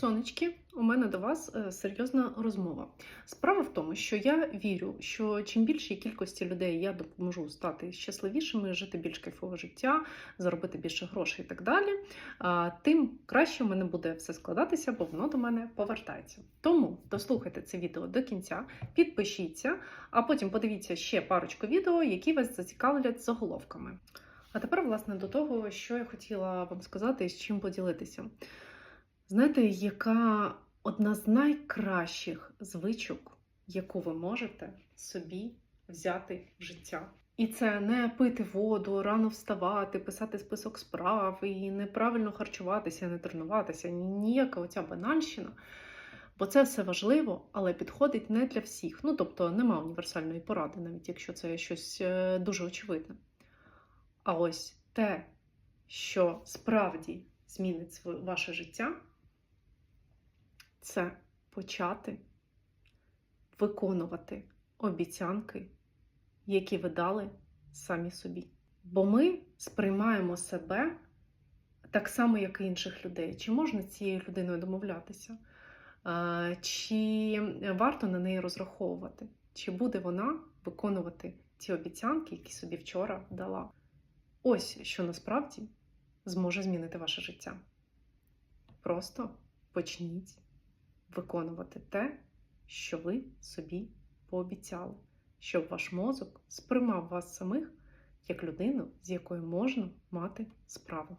Сонечки, у мене до вас е, серйозна розмова. Справа в тому, що я вірю, що чим більшій кількості людей я допоможу стати щасливішими, жити більш кайфове життя, заробити більше грошей і так далі, тим краще в мене буде все складатися, бо воно до мене повертається. Тому дослухайте це відео до кінця, підпишіться, а потім подивіться ще парочку відео, які вас зацікавлять заголовками. А тепер, власне, до того, що я хотіла вам сказати і з чим поділитися. Знаєте, яка одна з найкращих звичок, яку ви можете собі взяти в життя? І це не пити воду, рано вставати, писати список справ і неправильно харчуватися, не тренуватися. Ніяка оця банальщина. Бо це все важливо, але підходить не для всіх. Ну, тобто нема універсальної поради, навіть якщо це щось е, дуже очевидне. А ось те, що справді змінить ваше життя, це почати виконувати обіцянки, які ви дали самі собі. Бо ми сприймаємо себе так само, як і інших людей. Чи можна цією людиною домовлятися? Чи варто на неї розраховувати? Чи буде вона виконувати ті обіцянки, які собі вчора дала? Ось що насправді зможе змінити ваше життя. Просто почніть виконувати те, що ви собі пообіцяли, щоб ваш мозок сприймав вас самих як людину, з якою можна мати справу.